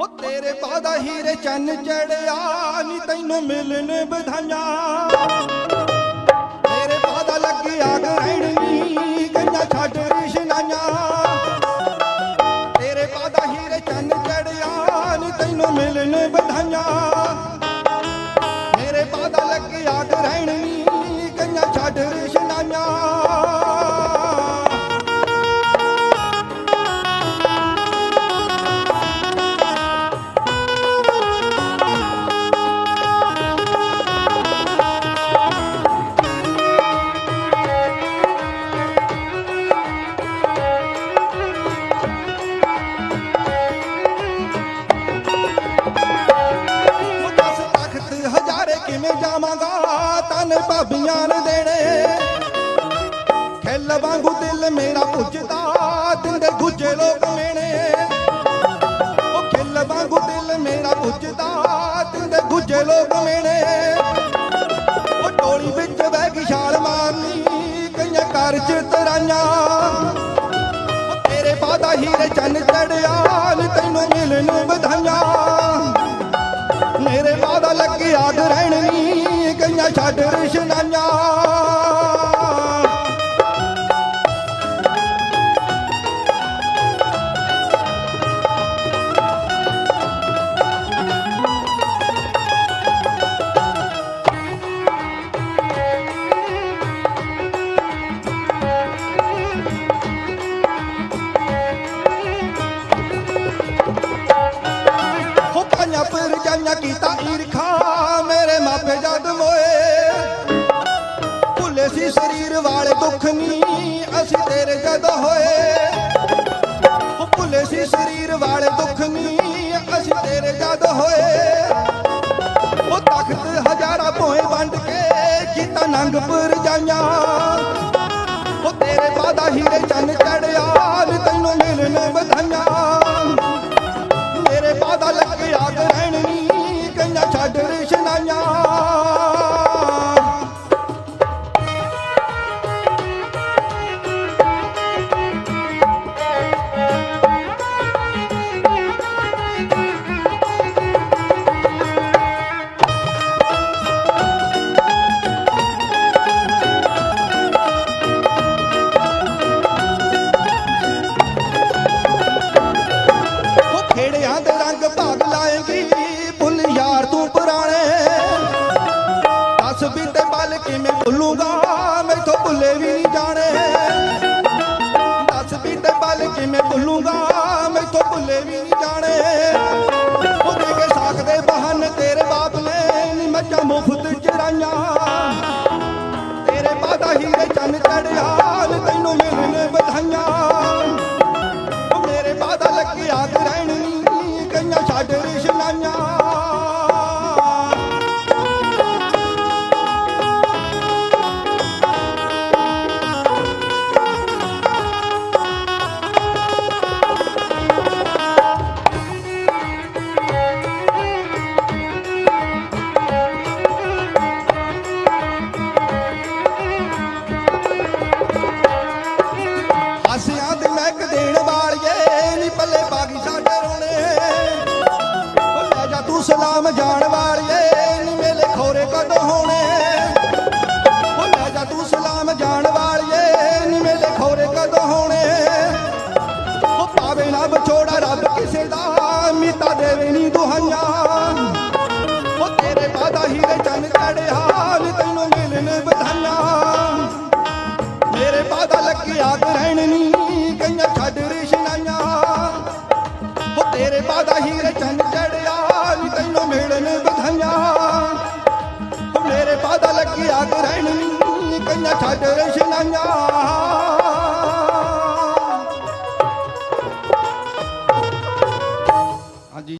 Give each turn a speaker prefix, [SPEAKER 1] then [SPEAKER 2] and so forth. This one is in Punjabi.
[SPEAKER 1] ਹੋ ਤੇਰੇ ਪਾਦਾ ਹੀਰੇ ਚੰਨ ਚੜਿਆ, ਨੀ ਤੈਨੂੰ ਮਿਲਣ ਵਧਾਈਆਂ। ਤੇਰੇ ਪਾਦਾ ਲੱਗੀ ਆਗ ਰਹਿਣ ਨੀ ਛੱਡ ਰਿਸ਼ਨਾਈਆਂ। ਤੇਰੇ ਪਾਦਾ ਹੀਰੇ ਚੰਨ ਚੜਿਆ, ਨੀ ਤੈਨੂੰ ਮਿਲਣ ਵਧਾਈਆਂ। ਮੇਰੇ ਪਾਦਾ ਲੱਗੀ ਆਗ ਰਹਿਣ ਜਾਵਾਂਗਾ ਤਨ ਭਾਬੀਆਂ ਨੇ ਦੇਣੇ। ਖਿੱਲ ਵਾਂਗੂ ਦਿਲ ਮੇਰਾ ਪੁੱਜਦਾ ਦਿੰਦੇ ਗੁੱਜੇ ਲੋਕ ਮੇਣੇ। ਉਹ ਖੇਲ ਵਾਂਗੂ ਦਿਲ ਮੇਰਾ ਪੁੱਜਦਾ ਦਿੰਦੇ ਗੁੱਜੇ ਲੋਕ ਮੇਣੇ। ਉਹ ਟੋਲੀ ਵਿੱਚ ਬਹਿ ਕੇ ਛਾਲ ਮਾਰਨੀ, ਕਈਆਂ ਘਰ ਚ ਤਰਾਈਆਂ। ਤੇਰੇ ਪਾਦਾ ਹੀਰੇ ਚੰਨ ਛੱਡ ਰਿਸ਼ਨਾਈਆਂ ਹੋ ਕੀਤਾ ਈਰਖਾ। ਹੋਏ। ਉਹ ਤਖਤ ਹਜ਼ਾਰਾਂ ਭੋਏ ਵੰਡ ਕੇ ਕੀਤਾ ਨੰਗ ਪਰ ਜਾਈਆਂ। ਉਹ ਤੇਰੇ ਪਾਦਾ ਹੀਰੇ ਚੰਨ ਭੁੱਲੂਗਾ ਮੈਥੋਂ ਭੁੱਲੇ ਵੀ ਨਹੀਂ ਜਾਣੇ। ਦੱਸ ਵੀ ਤੇ ਬਲ ਕਿਵੇਂ ਭੁੱਲੂਗਾ ਮੈਥੋਂ ਭੁੱਲੇ ਵੀ ਨਹੀਂ ਜਾਣੇ। ਉਹ ਦੇ ਕੇ ਸਾਖ ਦੇ ਬਹਾਨੇ ਤੇਰੇ ਬਾਪ ਨੇ ਨੀ ਮੱਝਾਂ ਮੁਫਤ ਚਰਾਈਆਂ ਤੇਰੇ ਪਾਦਾ ਹੀਰੇ ਚੰਨ ਚੜਿਆ ਤੈਨੂੰ ਮਿਲਣ ਵਧਾਈਆਂ। ਉਹ ਮੇਰੇ ਬਾਦਾ ਲੱਗੀ ਆਗ ਰਹਿਣ ਕਈਆਂ ਛੱਡ ਰਿਸ਼ਨਾਈਆਂ। ਤੇਰੇ ਬਾਦਾ ਹੀਰੇ ਚੰਨ ਚੜਿਆ ਨੀ ਤੈਨੂੰ ਮਿਲਣ ਵਧਾਈਆਂ। ਮੇਰੇ ਬਾਦਾ ਲੱਗਿਆ ਆਗ ਰਹਿਣ ਕਈਆਂ ਛੱਡ ਰਿਸ਼ਨਾਈਆਂ